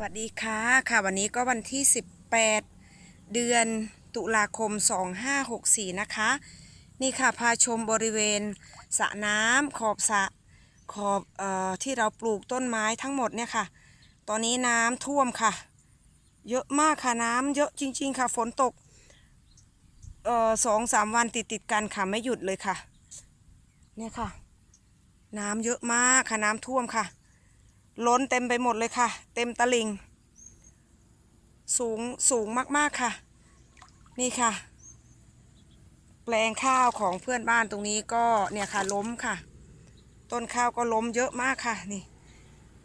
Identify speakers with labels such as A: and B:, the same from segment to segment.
A: สวัสดีค่ะค่ะวันนี้ก็วันที่ 18 เดือนตุลาคม 2564 นะคะ นี่ค่ะพาชมบริเวณสระน้ำขอบสระขอบเอ่อที่เราปลูกต้นไม้ทั้งหมดเนี่ยค่ะ ตอนนี้น้ำท่วมค่ะ เยอะมากค่ะน้ำเยอะจริง ๆ ค่ะฝนตกเอ่อสองสามวันติดติดกันค่ะไม่หยุดเลยค่ะ เนี่ยค่ะ น้ำเยอะมากค่ะน้ำท่วมค่ะ ล้นเต็มไปหมดเลยค่ะ เต็มตลิง สูงสูงมากๆค่ะ นี่ค่ะ แปลงข้าวของเพื่อนบ้านตรงนี้ก็เนี่ยค่ะล้มค่ะ ต้นข้าวก็ล้มเยอะมากค่ะนี่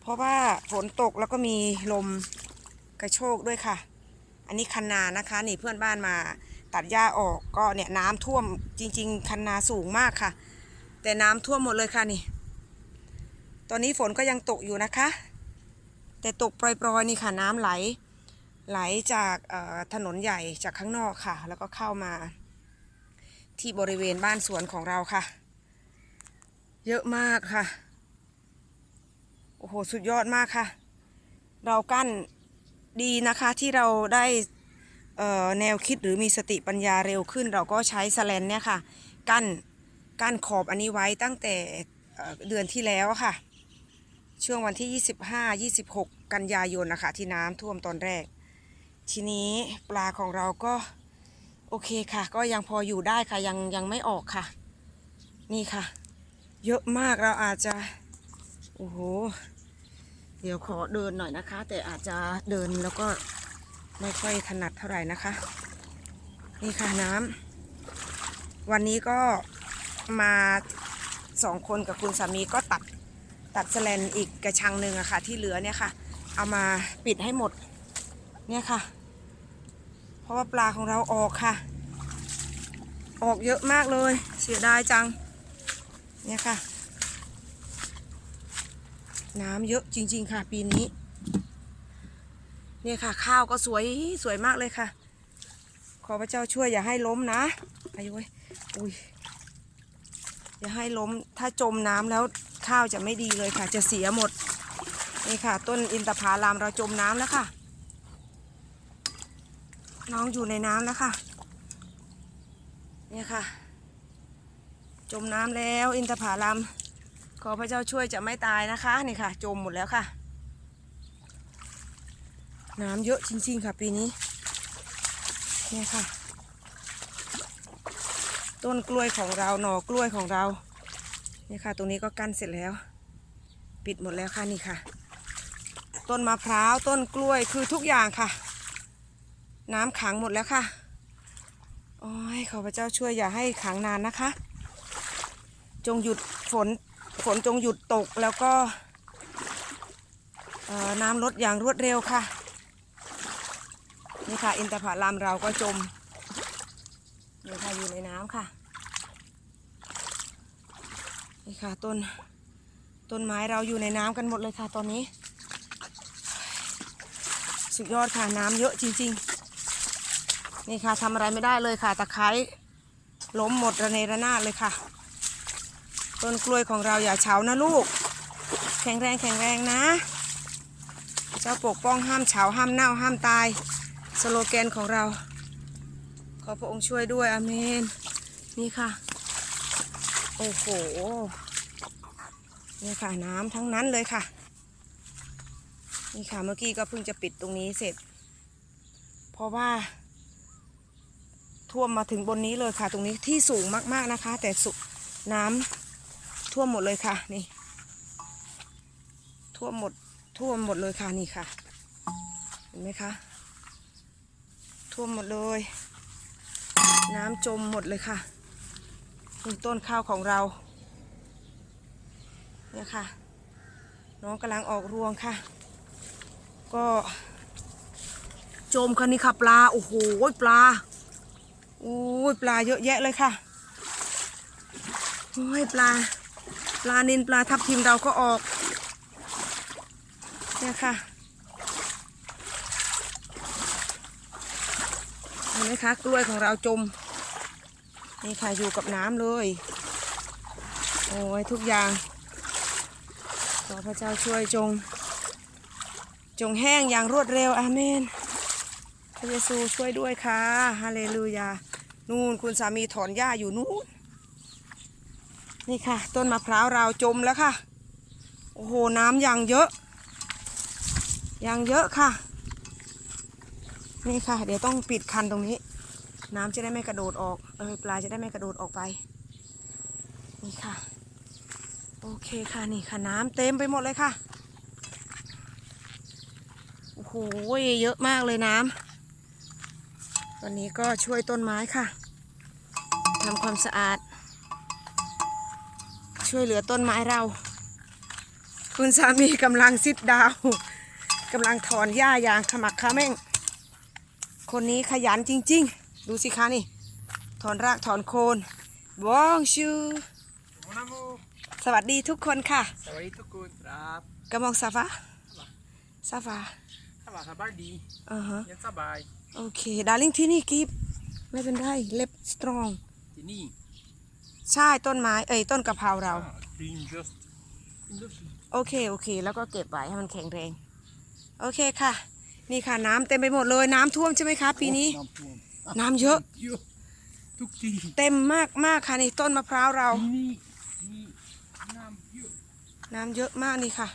A: เพราะว่าฝนตกแล้วก็มีลมกระโชกด้วยค่ะ อันนี้คันนานะคะ นี่เพื่อนบ้านมาตัดหญ้าออกก็เนี่ยน้ำท่วมจริง ๆ คันนาสูงมากค่ะ แต่น้ำท่วมหมดเลยค่ะนี่ ตอนนี้ฝนก็ยังตกอยู่นะคะ แต่ตกปล่อยๆนี่ค่ะน้ำไหล ไหลจากถนนใหญ่จากข้างนอกค่ะ แล้วก็เข้ามา ที่บริเวณบ้านสวนของเราค่ะ เยอะมากค่ะ โอ้โห สุดยอดมากค่ะ เรากั้นดีนะคะที่เราได้แนวคิดหรือมีสติปัญญาเร็วขึ้น เราก็ใช้สแลนเนี่ยค่ะ กั้นกั้นขอบอันนี้ไว้ตั้งแต่เดือนที่แล้วค่ะ ช่วงวันที่ 25 26 กันยายนนะคะ ที่น้ำท่วมตอนแรก ทีนี้ปลาของเราก็ โอเคค่ะ ก็ยังพออยู่ได้ค่ะยังยังไม่ออกค่ะ นี่ค่ะ เยอะมากเราอาจจะ โอ้โห เดี๋ยวขอเดินหน่อยนะคะ แต่อาจจะเดินแล้วก็ไม่ค่อยถนัดเท่าไหร่นะคะ นี่ค่ะน้ำวันนี้ก็มาสองคนกับคุณสามีก็ตัด ตัดแสลนอีกกระชังหนึ่งอะค่ะ ที่เหลือเนี่ยค่ะ เอามาปิดให้หมดเนี่ยค่ะ เพราะว่าปลาของเราออกค่ะ ออกเยอะมากเลย เสียดายจัง เนี่ยค่ะ น้ำเยอะจริง ๆ ค่ะ ปีนี้ เนี่ยค่ะ ข้าวก็สวยสวยมากเลยค่ะ ขอพระเจ้าช่วยอย่าให้ล้มนะอายุ้ยอุ้ยอย่าให้ล้มถ้าจมน้ำแล้ว ข้าวจะไม่ดีเลยค่ะ จะเสียหมด นี่ค่ะ ต้นอินทผาลามเราจมน้ำแล้วค่ะ น้องอยู่ในน้ำแล้วค่ะ เนี่ยค่ะ จมน้ำแล้วอินทผาลามขอพระเจ้าช่วยจะไม่ตายนะคะ นี่ค่ะ จมหมดแล้วค่ะ น้ำเยอะจริงๆค่ะ ปีนี้ เนี่ยค่ะ ต้นกล้วยของเราหน่อกล้วยของเรา นี่ค่ะ ตรงนี้ก็กั้นเสร็จแล้ว ปิดหมดแล้วค่ะนี่ค่ะ ต้นมะพร้าวต้นกล้วยคือทุกอย่างค่ะ น้ำขังหมดแล้วค่ะโอ้ยขอพระเจ้าช่วยอย่าให้ขังนานนะคะ จงหยุดฝนฝนจงหยุดตกแล้วก็น้ำลดอย่างรวดเร็วค่ะ นี่ค่ะ อินทผลัมเราก็จมนี่ค่ะอยู่ในน้ำค่ะ นี่ค่ะต้นต้นไม้เราอยู่ในน้ำกันหมดเลยค่ะตอนนี้ สุดยอดค่ะน้ำเยอะจริง ๆ นี่ค่ะทำอะไรไม่ได้เลยค่ะตะไคร้ล้มหมดระเนระนาดเลยค่ะ ต้นกล้วยของเราอย่าเฉานะลูก แข็งแรงแข็งแรงนะ เจ้าปกป้องห้ามเฉาห้ามเน่าห้ามตาย สโลแกนของเรา ขอพระองค์ช่วยด้วยอเมน นี่ค่ะ โอ้โหนี่ค่ะน้ำทั้งนั้นเลยค่ะ นี่ค่ะเมื่อกี้ก็เพิ่งจะปิดตรงนี้เสร็จ เพราะว่า ท่วมมาถึงบนนี้เลยค่ะ ตรงนี้ที่สูงมากๆนะคะ แต่สุน้ำท่วมหมดเลยค่ะ นี่ ท่วมหมดท่วมหมดเลยค่ะนี่ค่ะ เห็นไหมคะ ท่วมหมดเลย น้ำจมหมดเลยค่ะ นี่ต้นข้าวของเรา เนี่ยค่ะ น้องกำลังออกรวงค่ะ ก็จมคันนี้ค่ะปลา โอ้โหปลาโอ้ยปลาเยอะแยะเลยค่ะโอ้ยปลา ปลานินปลาทับทิมเราก็ออก เนี่ยค่ะเห็นไหมคะกล้วยของเราจม นี่ค่ะอยู่กับน้ำเลย โอ้ยทุกอย่างขอพระเจ้าช่วยจง จงแห้งอย่างรวดเร็วอาเมน พระเยซูช่วยด้วยค่ะฮาเลลูยา นู่นคุณสามีถอนหญ้าอยู่นู่น นี่ค่ะ ต้นมะพร้าวเราจมแล้วค่ะ โอ้โห น้ำอย่างเยอะ อย่างเยอะค่ะ นี่ค่ะ เดี๋ยวต้องปิดคันตรงนี้ น้ำจะได้ไม่กระโดดออกเออปลาจะได้ไม่กระโดดออกไป นี่ค่ะ โอเคค่ะนี่ค่ะน้ำเต็มไปหมดเลยค่ะโอ้โหเยอะมากเลยน้ำวันนี้ก็ช่วยต้นไม้ค่ะทำความสะอาด ช่วยเหลือต้นไม้เรา คุณสามีกำลังซิดดาวกำลังถอนหญ้าอย่างขมักเขม้งคนนี้ขยันจริง ๆ ดูสิคะนี่ถอนรากถอนโคนบองชู
B: Mon amour
A: สวัสดีทุกคนค่ะ
B: สวัสดีทุกคนครับ
A: กระมองซาฟาซาฟา
B: สบายสบายดี
A: อ่าฮะ
B: ยังสบาย
A: โอเคดาริ่งที่นี่กิฟไม่เป็นไรเล็บสตรอง
B: ที่นี่
A: ใช่ต้นไม้เอ้ยต้นกะเพราเรา
B: ดีน just industry
A: โอเคโอเค แล้วก็เก็บไว้ให้มันแข็งแรงโอเคค่ะ นี่ค่ะน้ำเต็มไปหมดเลยน้ำท่วมใช่ไหมคะปีนี้
B: น้ำท่วม
A: น้ำเยอะ
B: เยอะทุกที
A: เต็มมากมากค่ะนี่ต้นมะพร้าวเรา
B: ที่นี่มีน้ำเยอะ
A: น้ำเยอะมากนี่ค่ะ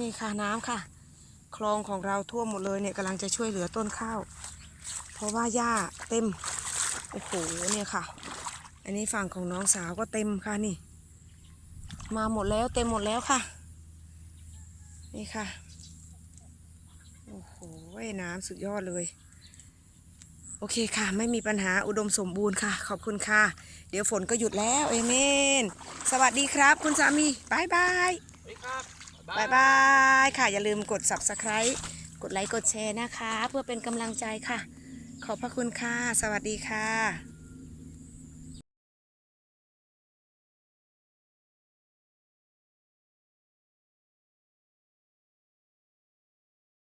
A: นี่ค่ะน้ำค่ะ คลองของเราท่วมหมดเลยเนี่ยกำลังจะช่วยเหลือต้นข้าว เพราะว่าหญ้าเต็ม โอ้โหเนี่ยค่ะ อันนี้ฝั่งของน้องสาวก็เต็มค่ะนี่ มาหมดแล้วเต็มหมดแล้วค่ะ นี่ค่ะ โอ้โหน้ำสุดยอดเลย โอเคค่ะ ไม่มีปัญหาอุดมสมบูรณ์ค่ะ ขอบคุณค่ะ เดี๋ยวฝนก็หยุดแล้วเอเมน สวัสดีครับ คุณสามีบายบาย
B: สวัสดีครับ
A: บายบายค่ะ อย่าลืมกด subscribe กดไลค์กดแชร์นะคะ เพื่อเป็นกำลังใจค่ะ ขอบพระคุณค่ะ สวัสดีค่ะ